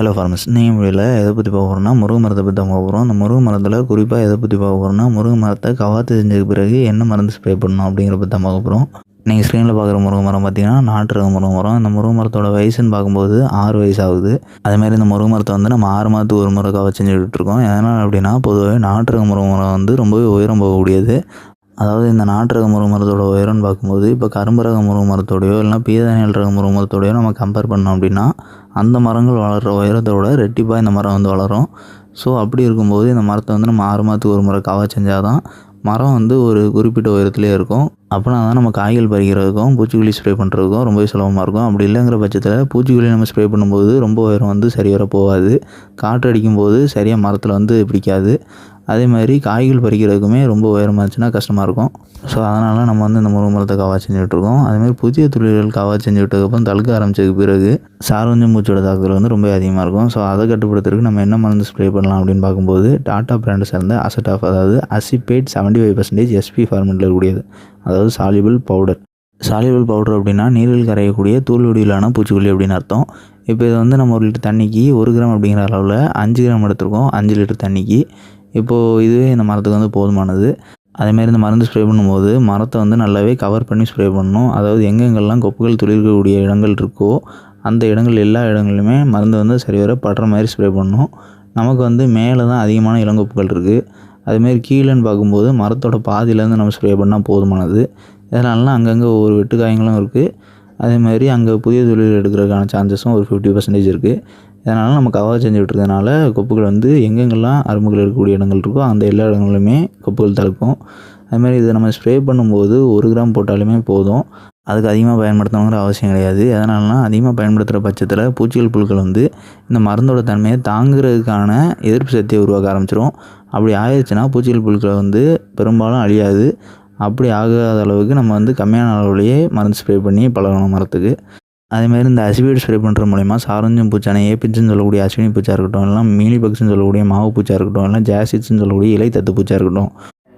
Hello ஃபார்மஸ் நீங்கள் முடியல எதை பற்றி பார்க்க போகிறோம்னா முருங்கை மரத்தை பற்றி தான் பார்க்க போகிறோம் அந்த முருங்கை மரத்தில் குறிப்பாக எதை பற்றி பார்க்க போகிறோம்னா முருங்கை மரத்தை கவாத்து செஞ்சதுக்கு பிறகு என்ன மருந்து ஸ்ப்ரே பண்ணணும் அப்படிங்கிற பற்றி தான் பார்க்க போகிறோம் நீங்கள் ஸ்க்ரீனில் பார்க்குற முருங்கை மரம் பார்த்தீங்கன்னா நாட்டு ரக முருங்கை மரம். இந்த முருங்கை மரத்தோட வயசுன்னு பார்க்கும்போது ஆறு வயசு ஆகுது. அதேமாதிரி இந்த முருங்கை மரத்தை வந்து நம்ம ஆறு மாதத்துக்கு ஒரு முறை கவா செஞ்சுக்கிட்டு இருக்கோம். எதனால் அப்படின்னா பொதுவாக நாட்டு ரக முருங்கை மரம் வந்து ரொம்பவே உயரம் போகக்கூடியது. அதாவது இந்த நாட்டு ரக முருங்கை மரத்தோட உயரம்னு பார்க்கும்போது இப்போ கரும்பு ரக முருங்கை மரத்தோடையோ இல்லைனா பீதானியல் ரக முருங்கை மரத்தோடையோ நம்ம கம்பேர் பண்ணோம் அப்படின்னா அந்த மரங்கள் வளர்கிற உயரத்தோட ரெட்டிப்பாக இந்த மரம் வந்து வளரும். ஸோ அப்படி இருக்கும்போது இந்த மரத்தை வந்து நம்ம ஆறு மாதத்துக்கு ஒரு முறை காவா செஞ்சால் தான் மரம் வந்து ஒரு குறிப்பிட்ட உயரத்துலேயே இருக்கும். அப்படின்னா தான் நம்ம காய்கள் பறிக்கிறதுக்கும் பூச்சிக்கொல்லி ஸ்ப்ரே பண்ணுறதுக்கும் ரொம்பவே சுலபமாக இருக்கும். அப்படி இல்லைங்கிற பட்சத்தில் பூச்சிக்கொல்லி நம்ம ஸ்ப்ரே பண்ணும்போது ரொம்ப உயரம் வந்து சரி வர போகாது. காற்று அடிக்கும்போது சரியாக மரத்தில் வந்து பிடிக்காது. அதே மாதிரி காய்கள் பறிக்கிறதுக்குமே ரொம்ப உயரமாக இருந்துச்சுன்னா கஷ்டமாக இருக்கும். ஸோ அதனால் நம்ம வந்து இந்த முருங்கை மரத்தை காவா செஞ்சுட்ருக்கோம் அதேமாதிரி புதிய தொழில்கள் காவா செஞ்சு விட்டதுக்கப்புறம் தழுக்க ஆரம்பிச்சதுக்கு பிறகு சாரஞ்சம் பூச்சியோட தாக்குதல் வந்து ரொம்ப அதிகமாக இருக்கும். ஸோ அதை கட்டுப்படுத்துறதுக்கு நம்ம என்ன மருந்து ஸ்ப்ரே பண்ணலாம் அப்படின்னு பார்க்கும்போது டாட்டா பிராண்டை சேர்ந்த ஆஃப் அதாவது acephate seventy five percentage SP ஃபார்மெட்டில் இருக்கக்கூடியது. அதாவது சாலிபிள் பவுடர் சாலிபிள் பவுடர் அப்படின்னா நீரில் கரையக்கூடிய தூள் வடிவிலான பூச்சிக்கொல்லி அப்படின்னு அர்த்தம். இப்போ இதை வந்து நம்ம ஒரு லிட்டர் தண்ணிக்கு ஒரு கிராம் அப்படிங்கிற அளவில் அஞ்சு கிராம் எடுத்துருக்கோம். அஞ்சு லிட்டர் தண்ணிக்கு இப்போது இதுவே இந்த மரத்துக்கு வந்து போதுமானது. அதேமாரி இந்த மருந்து ஸ்ப்ரே பண்ணும்போது மரத்தை வந்து நல்லாவே கவர் பண்ணி ஸ்ப்ரே பண்ணணும். அதாவது எங்கெங்கெல்லாம் கொப்புகள் துளிர்க்கக்கூடிய இடங்கள் இருக்கோ அந்த இடங்கள் எல்லா இடங்கள்லையுமே மருந்து வந்து சரிவர படுற மாதிரி ஸ்ப்ரே பண்ணணும் நமக்கு வந்து மேலே தான் அதிகமான இளங்கொப்புகள் இருக்குது அதுமாரி கீழேன்னு பார்க்கும்போது மரத்தோட பாதியிலேருந்து நம்ம ஸ்ப்ரே பண்ணால் போதுமானது. இதனாலலாம் அங்கங்கே ஒவ்வொரு வெட்டுக்காயங்களும் இருக்குது அதே மாதிரி அங்கே புதிய தொழில் எடுக்கிறதுக்கான சான்சஸும் ஒரு ஃபிஃப்டி பர்சன்டேஜ் இருக்குது இதனால் நம்ம கவர் செஞ்சு விட்டுறதுனால கொப்புகள் வந்து எங்கெங்கெல்லாம் அரும்புகள் இருக்கக்கூடிய இடங்கள் இருக்கோ அந்த எல்லா இடங்களுமே கொப்புகள் தடுக்கும். அதுமாதிரி இதை நம்ம ஸ்ப்ரே பண்ணும்போது ஒரு கிராம் போட்டாலுமே போதும். அதுக்கு அதிகமாக பயன்படுத்தணுங்கிற அவசியம் கிடையாது. எதனாலனா அதிகமாக பயன்படுத்துகிற பட்சத்தில் பூச்சிகள் புழுக்கள் வந்து இந்த மருந்தோட தன்மையை தாங்குறதுக்கான எதிர்ப்பு சக்தியை உருவாக்க ஆரம்பிச்சிடும் அப்படி ஆயிடுச்சுன்னா பூச்சிகள் புழுக்களை வந்து பெரும்பாலும் அழியாது. அப்படி ஆகாத அளவுக்கு நம்ம வந்து கம்மியான அளவுலேயே மருந்து ஸ்ப்ரே பண்ணி பழகணும் மரத்துக்கு. அதேமாதிரி இந்த அசிவேட் ஸ்ப்ரே பண்ணுற மூலயமா சாரஞ்சம் பூச்சான ஏபிச்சுன்னு சொல்லக்கூடிய அஸ்வினி பூச்சா இருக்கட்டும் இல்லை மீலி பக்ஸ்ன்னு சொல்லக்கூடிய மாவு பூச்சா இருக்கட்டும் இல்லை ஜாசிட்ஸ்ன்னு சொல்லக்கூடிய இலை தத்து பூச்சா இருக்கட்டும்.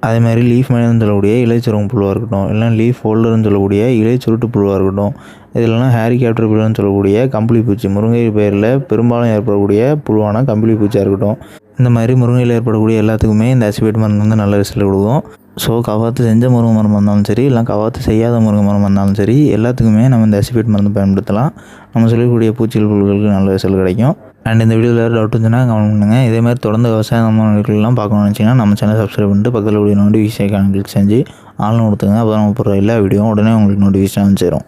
அதேமாதிரி லீஃப் மைனர்னு சொல்லக்கூடிய இலைச்சுரங்க புழுவாக இருக்கட்டும் இல்லை லீஃப் ஹோல்டர்னு சொல்லக்கூடிய இலை சுருட்டு புழுவாக இருக்கட்டும் இதெல்லாம் ஹேரி கேப்டர் புழுன்னு சொல்லக்கூடிய கம்பளி பூச்சி முருங்கை பயிரில் பெரும்பாலும் ஏற்படக்கூடிய புழுவான கம்பளி பூச்சியாக இருக்கட்டும். இந்த மாதிரி முருங்கையில் ஏற்படக்கூடிய எல்லாத்துக்குமே இந்த அசிபேட் மருந்து வந்து நல்ல ரிசல்ட் கொடுக்கும். ஸோ கவாத்து செஞ்ச முருங்கை மரம் இருந்தாலும் சரி இல்லை கவாத்து செய்யாத முருங்கை மரம் இருந்தாலும் சரி எல்லாத்துக்குமே நம்ம இந்த அசிபேட் மருந்து பயன்படுத்தலாம். நம்ம சொல்லக்கூடிய பூச்சிகள் புல்களுக்கு நல்ல விசல் கிடைக்கும். அண்ட் இந்த வீடியோவில் வேறு டவுட் இருந்துச்சுன்னா கமெண்ட் பண்ணுங்கள் இதே மாதிரி தொடர்ந்து விவசாய நம்மளுக்கெல்லாம் பார்க்கணும்னு நினச்சிங்கன்னா நம்ம சேனல் சப்ஸ்கிரைப் பண்ணிட்டு பக்கத்தில் வீடியோ நோட்டிஃபிகேஷன் கிளிக் செஞ்சு ஆன்லைன் கொடுத்துங்க அப்போ நம்ம போடுற எல்லா வீடியோவும் உடனே உங்களுக்கு நோட்டிஃபிகேஷன் சேரும்.